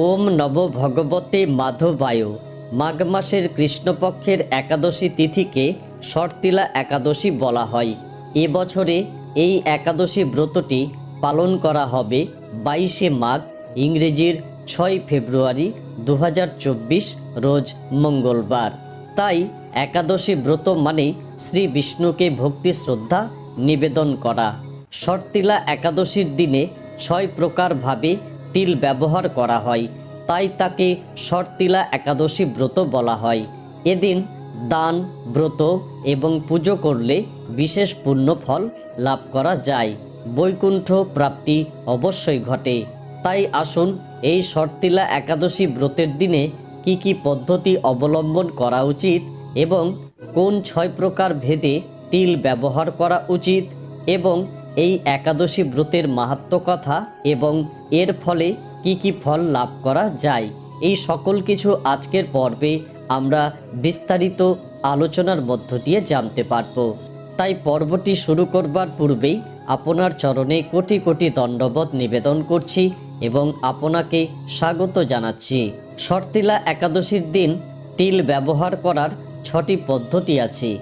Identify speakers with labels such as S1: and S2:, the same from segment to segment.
S1: ওম নব ভগবতে মাধবায়। মাঘ মাসের কৃষ্ণপক্ষের একাদশী তিথিকে শর্তিলা একাদশী বলা হয়। এবছরে এই একাদশী ব্রতটি পালন করা হবে বাইশে মাঘ, ইংরেজির ছয় ফেব্রুয়ারি দু হাজার চব্বিশ, রোজ মঙ্গলবার। তাই একাদশী ব্রত মানে শ্রী বিষ্ণুকে ভক্তি, শ্রদ্ধা নিবেদন করা। শর্তিলা একাদশীর দিনে ছয় প্রকারভাবে তিল ব্যবহার করা হয়, তাই তাকে শর্তিলা একাদশী ব্রত বলা হয়। এদিন দান, ব্রত এবং পুজো করলে বিশেষ পুণ্য ফল লাভ করা যায়। বৈকুণ্ঠ প্রাপ্তি অবশ্যই ঘটে। তাই আসুন, এই শর্তিলা একাদশী ব্রতের দিনে কি কি পদ্ধতি অবলম্বন করা উচিত এবং কোন ছয় প্রকার ভেদে তিল ব্যবহার করা উচিত এবং এই একাদশী ব্রতের মাহাত্ম কথা এবং এর ফলে কি কি ফল লাভ করা যায়? এই সকল কিছু আজকের পর্বে আমরা বিস্তারিত আলোচনার মধ্য দিয়ে জানতে পারব। তাই পর্বটি শুরু করবার পূর্বেই আপনার চরণে কোটি কোটি দণ্ডবত নিবেদন করছি এবং আপনাকে স্বাগত জানাচ্ছি। শর্তিলা একাদশীর দিন তিল ব্যবহার করার ছটি পদ্ধতি আছে।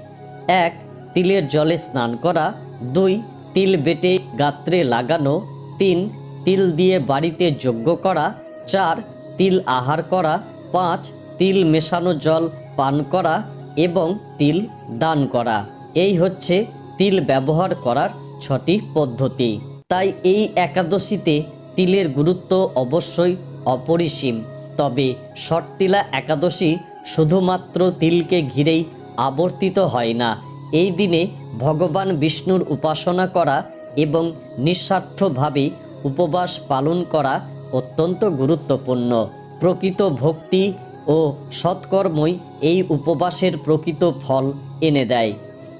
S1: এক, তিলের জলে স্নান করা। দুই, তিল বেটে গাত্রে লাগানো। তিন তিল দিয়ে বাড়িতে যজ্ঞ করা, চার, তিল আহার করা, পাঁচ, তিল মেশানো জল পান করা এবং তিল দান করা। এই হচ্ছে তিল ব্যবহার করার ছটি পদ্ধতি। তাই এই একাদশীতে তিলের গুরুত্ব অবশ্যই অপরিসীম। তবে শর্তিলা একাদশী শুধুমাত্র তিলকে ঘিরেই আবর্তিত হয় না। এই দিনে ভগবান বিষ্ণুর উপাসনা করা এবং নিঃস্বার্থভাবে উপবাস পালন করা অত্যন্ত গুরুত্বপূর্ণ। প্রকৃত ভক্তি ও সৎকর্মই এই উপবাসের প্রকৃত ফল এনে দেয়।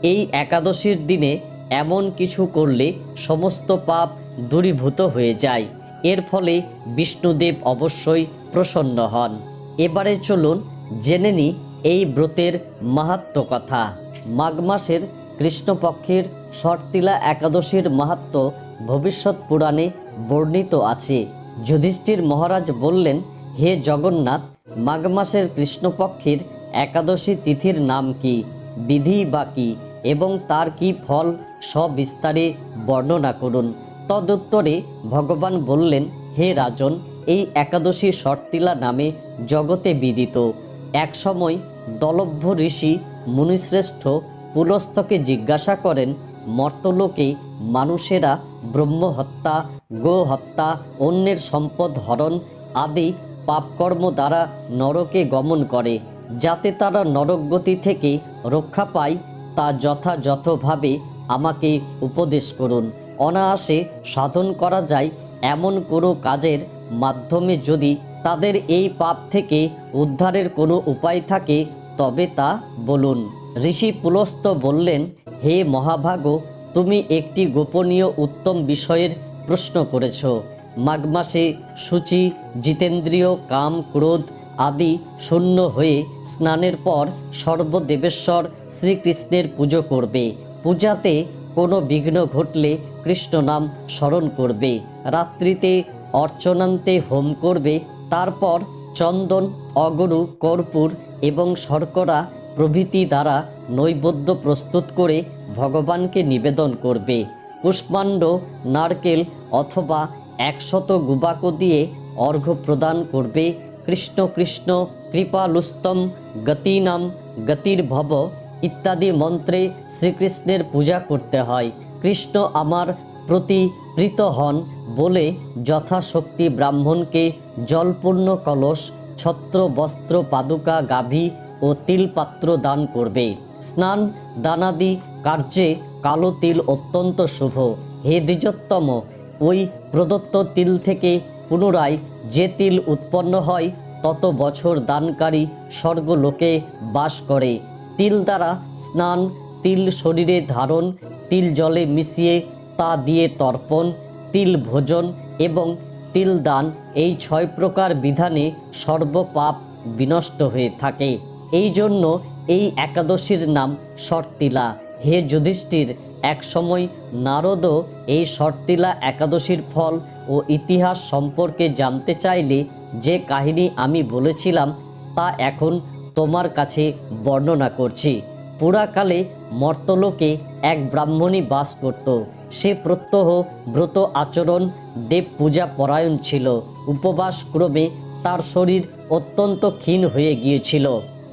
S1: এই একাদশীর দিনে এমন কিছু করলে সমস্ত পাপ দূরীভূত হয়ে যায়। এর ফলে বিষ্ণুদেব অবশ্যই প্রসন্ন হন। এবারে চলুন জেনে নি এই ব্রতের মাহাত্ম কথা। মাঘ মাসের কৃষ্ণপক্ষের শর্তিলা একাদশীর মাহাত্ম ভবিষ্যৎ পুরাণে বর্ণিত আছে। যুধিষ্ঠির মহারাজ বললেন, হে জগন্নাথ মাঘ মাসের কৃষ্ণপক্ষের একাদশী তিথির নাম কি, বিধি বা কি, এবং তার কি ফল, সবিস্তারে বর্ণনা করুন। তদুত্তরে ভগবান বললেন, হে রাজন, এই একাদশী শর্তিলা নামে জগতে বিদিত। একসময় দলভ্য ঋষি মুনিশ্রেষ্ঠ পুলস্তকে জিজ্ঞাসা করেন, মর্তলোকে মানুষেরা ব্রহ্ম হত্যা, গো হত্যা, অন্যের সম্পদ হরণ আদি পাপকর্ম দ্বারা নরকে গমন করে, যাতে তারা নরকগতি থেকে রক্ষা পায়, তা যথাযথভাবে আমাকে উপদেশ করুন। অনায়াসে সাধন করা যায় এমন কোনো কাজের মাধ্যমে যদি তাদের এই পাপ থেকে উদ্ধারের কোনো উপায় থাকে, তবে তা বলুন। ঋষি পুলস্ত বললেন, হে মহাভাগ তুমি একটি গোপনীয় উত্তম বিষয়ের প্রশ্ন করেছ। মাঘ মাসে সূচি, জিতেন্দ্রীয়, কাম, ক্রোধ আদি শূন্য হয়ে স্নানের পর সর্বদেবেশ্বর শ্রীকৃষ্ণের পুজো করবে। পূজাতে কোনো বিঘ্ন ঘটলে কৃষ্ণ নাম স্মরণ করবে। রাত্রিতে অর্চনান্তে হোম করবে। তারপর চন্দন, অগরু, কর্পূর এবং শর্করা প্রভৃতি দ্বারা নৈবেদ্য প্রস্তুত করে ভগবানকে নিবেদন করবে। পুষ্পাণ্ড, নারকেল অথবা একশত গুবাক দিয়ে অর্ঘ্য প্রদান করবে। কৃষ্ণ কৃষ্ণ, কৃপালুস্তম, গতিনাম গতির ভব ইত্যাদি মন্ত্রে শ্রীকৃষ্ণের পূজা করতে হয়। কৃষ্ণ আমার প্রতি প্রীত হন বলে যথাশক্তি ব্রাহ্মণকে জলপূর্ণ কলস, ছত্র, বস্ত্র, পাদুকা, গাভী ও তিলপাত্র দান করবে। স্নান, দানাদি, কার্যে কালো তিল অত্যন্ত শুভ। হে দ্বিজোত্তম, ওই প্রদত্ত তিল থেকে পুনরায় যে তিল উৎপন্ন হয়, তত বছর দানকারী স্বর্গলোকে বাস করে। তিল দ্বারা স্নান, তিল শরীরে ধারণ, তিল জলে মিশিয়ে তা দিয়ে তর্পণ, তিল ভোজন এবং তিল দান এই ছয় প্রকার বিধানে সর্বপাপ বিনষ্ট হয়ে থাকে। এই জন্য এই একাদশীর নাম শর্তিলা। হে যুধিষ্ঠির, একসময় নারদও এই শর্তিলা একাদশীর ফল ও ইতিহাস সম্পর্কে জানতে চাইলে যে কাহিনী আমি বলেছিলাম তা এখন তোমার কাছে বর্ণনা করছি। পুরাকালে মর্তলোকে এক ব্রাহ্মণী বাস করত। সে প্রত্যহ ব্রত আচরণ দেব পূজা পরায়ণ ছিল। উপবাস ক্রমে তার শরীর অত্যন্ত ক্ষীণ হয়ে গিয়েছিল।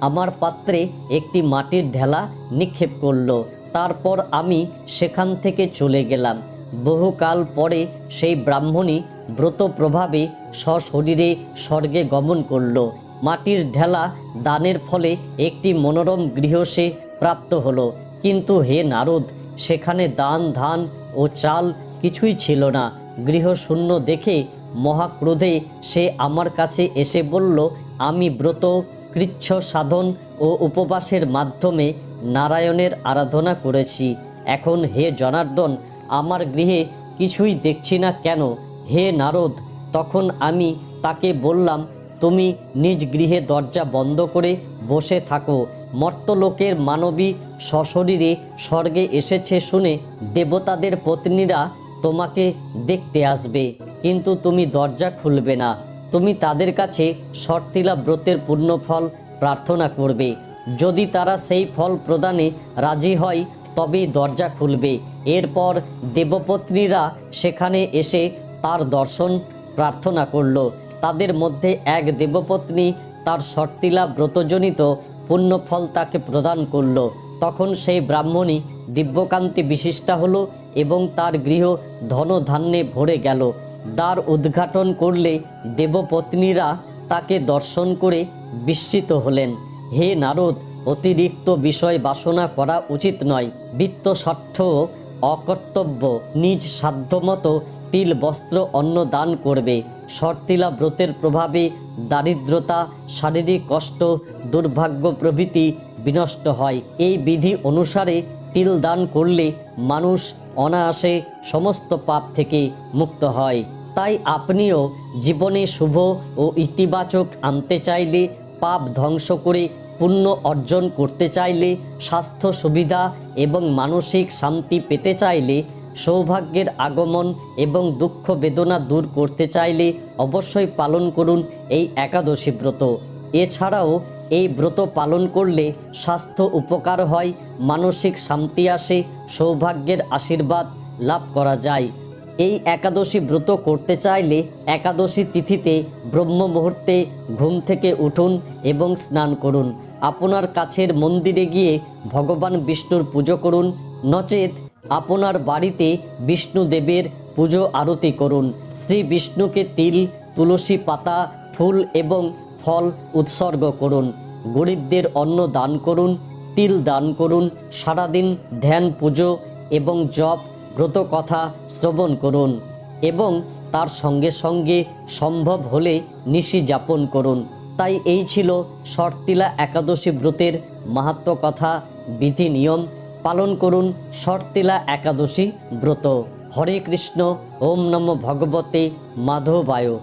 S1: আমার পাত্রে একটি মাটির ঢেলা নিক্ষেপ করল। তারপর আমি সেখান থেকে চলে গেলাম। বহুকাল পরে সেই ব্রাহ্মণী ব্রত প্রভাবে সশরীরে স্বর্গে গমন করল। মাটির ঢেলা দানের ফলে একটি মনোরম গৃহ সে প্রাপ্ত হলো। কিন্তু হে নারদ, সেখানে দান, ধান ও চাল কিছুই ছিল না। গৃহশূন্য দেখে মহাক্রোধে সে আমার কাছে এসে বলল, আমি ব্রত কৃচ্ছ সাধন ও উপবাসের মাধ্যমে নারায়ণের আরাধনা করেছি। এখন হে জনার্দন, আমার গৃহে কিছুই দেখছি না কেন? হে নারদ, তখন আমি তাকে বললাম, তুমি নিজ গৃহে দরজা বন্ধ করে বসে থাকো। মর্তলোকের মানবী সশরীরে স্বর্গে এসেছে শুনে দেবতাদের পত্নীরা তোমাকে দেখতে আসবে, কিন্তু তুমি দরজা খুলবে না। তুমি তাদের কাছে শর্তিলা ব্রতের পূর্ণফল প্রার্থনা করবে। যদি তারা সেই ফল প্রদানে রাজি হয়, তবেই দরজা খুলবে। এরপর দেবপত্নীরা সেখানে এসে তার দর্শন প্রার্থনা করল। তাদের মধ্যে এক দেবপত্নী তার শর্তিলা ব্রতজনিত পুণ্যফল তাকে প্রদান করল। তখন সেই ব্রাহ্মণী দিব্যকান্তি বিশিষ্টা হলো এবং তার গৃহ ধনধান্যে ভরে গেল। দ্বার উদ্ঘাটন করলে দেবপত্নীরা তাকে দর্শন করে বিস্মিত হলেন। হে নারদ, অতিরিক্ত বিষয় বাসনা করা উচিত নয়। বৃত্ত ষষ্ঠ অকর্তব্য নিজ সাধ্যমতো তিল বস্ত্র অন্ন দান করবে। শর্তিলা ব্রতের প্রভাবে দারিদ্রতা, শারীরিক কষ্ট, দুর্ভাগ্য প্রভৃতি বিনষ্ট হয়। এই বিধি অনুসারে তিল দান করলে মানুষ অনায়াসে সমস্ত পাপ থেকে মুক্ত হয়। তাই আপনিও জীবনে শুভ ও ইতিবাচক আনতে চাইলে, পাপ ধ্বংস করে পুণ্য অর্জন করতে চাইলে, স্বাস্থ্য সুবিধা এবং মানসিক শান্তি পেতে চাইলে, সৌভাগ্যের আগমন এবং দুঃখ বেদনা দূর করতে চাইলে অবশ্যই পালন করুন এই একাদশী ব্রত। এছাড়াও এই ব্রত পালন করলে স্বাস্থ্য উপকার হয়, মানসিক শান্তি আসে, সৌভাগ্যের আশীর্বাদ লাভ করা যায়। এই একাদশী ব্রত করতে চাইলে একাদশী তিথিতে ব্রহ্ম মুহূর্তে ঘুম থেকে উঠুন এবং স্নান করুন। আপনার কাছের মন্দিরে গিয়ে ভগবান বিষ্ণুর পুজো করুন। নচেত আপনার বাড়িতে বিষ্ণুদেবের পুজো আরতি করুন। শ্রী বিষ্ণুকে তিল, তুলসী পাতা, ফুল এবং ফল উৎসর্গ করুন। গরিবদের অন্ন দান করুন, তিল দান করুন। সারাদিন ধ্যান, পুজো এবং জপ ব্রত কথা শ্রবণ করুন এবং তার সঙ্গে সঙ্গে সম্ভব হলে নিশি যাপন করুন। তাই এই ছিল শর্তিলা একাদশী ব্রতের মাহাত্ম কথা, বিধি নিয়ম। পালন করুন শর্তিলা একাদশী ব্রত। হরে কৃষ্ণ, ওম নম ভগবতে মাধবায়।